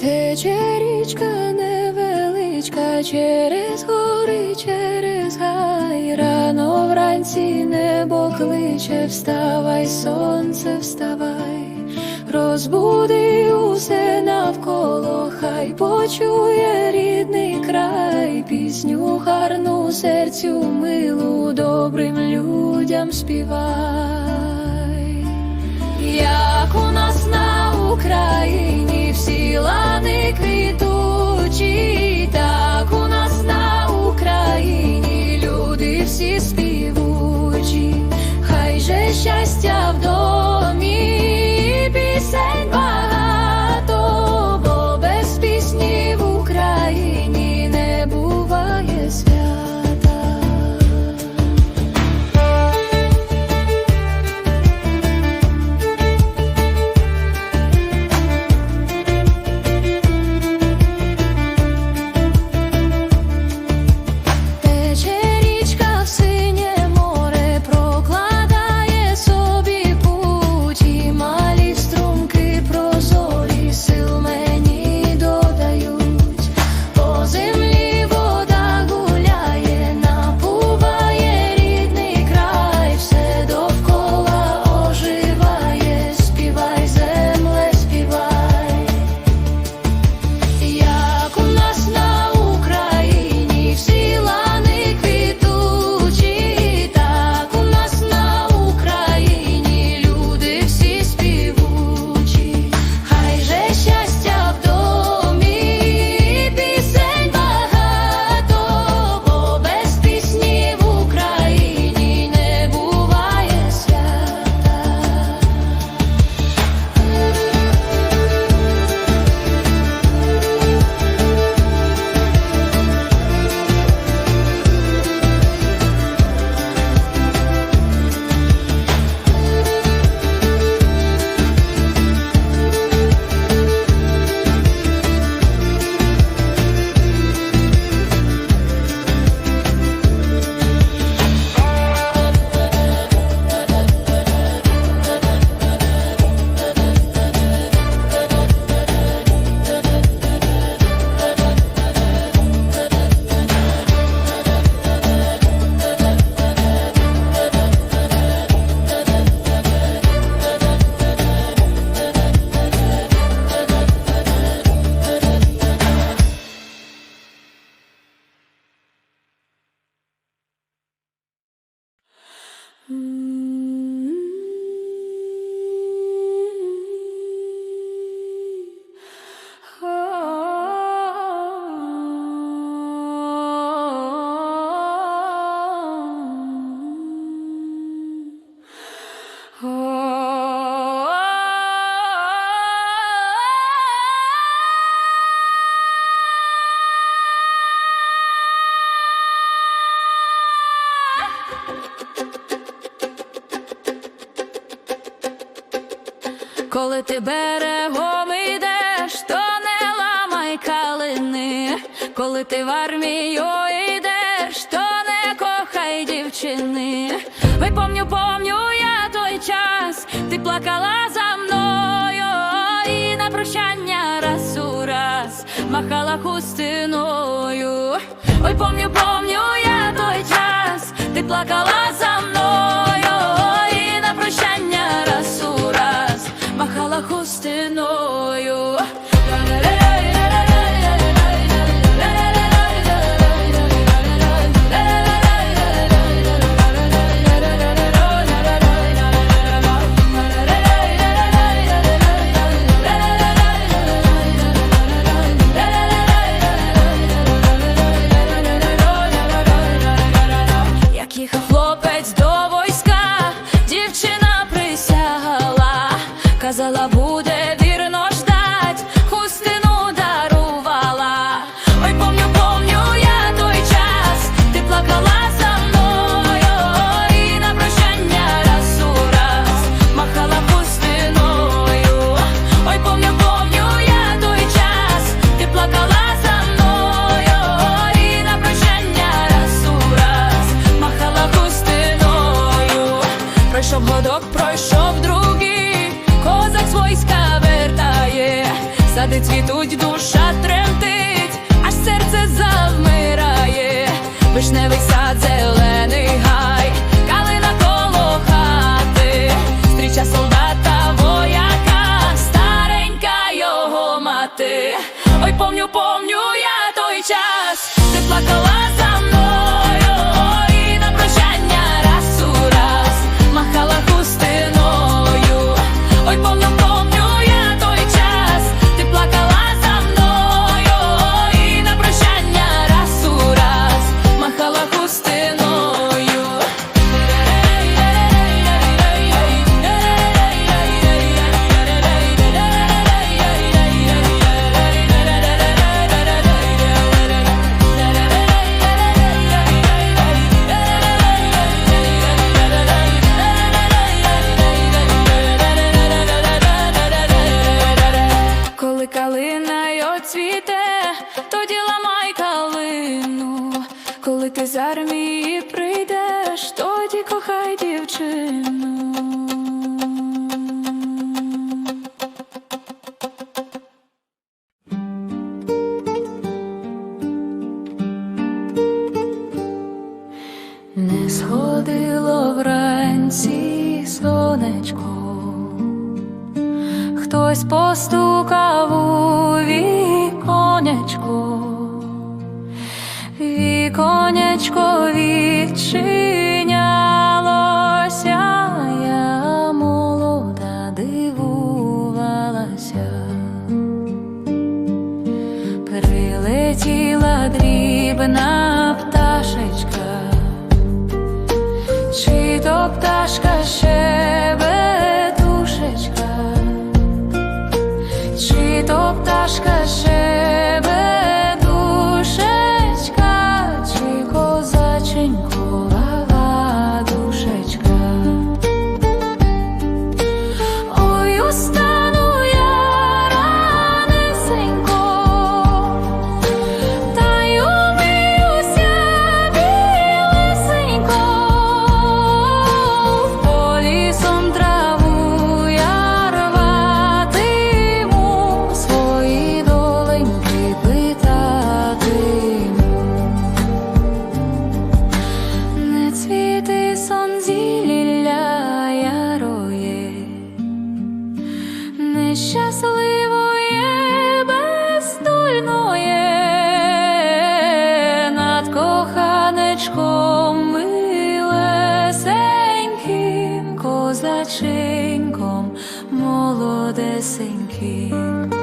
Тече річка невеличка через гори, через гай. Рано вранці небо кличе, вставай, сонце, вставай, розбуди усе навколо, хай почує рідний край, пісню гарну серцю милу, добрим людям співай. Як у нас на Україні всі лани Коли ти берегом йдеш, то не ламай калини. Коли ти в армію йдеш, то не кохай дівчини. Ой, помню, помню я той час, ти плакала за мною, і на прощання раз у раз махала хустиною. Ой, помню, помню я той час, ти плакала за мною, atitude do коли ти з армії прийдеш, тоді кохай дівчину. Не сходило вранці сонечко, хтось постукав у віконечко відчинялося, я молода дивувалася, прилетіла дрібна пташечка, чи то пташка щебетушечка, чи то пташка ще. Молодесеньким.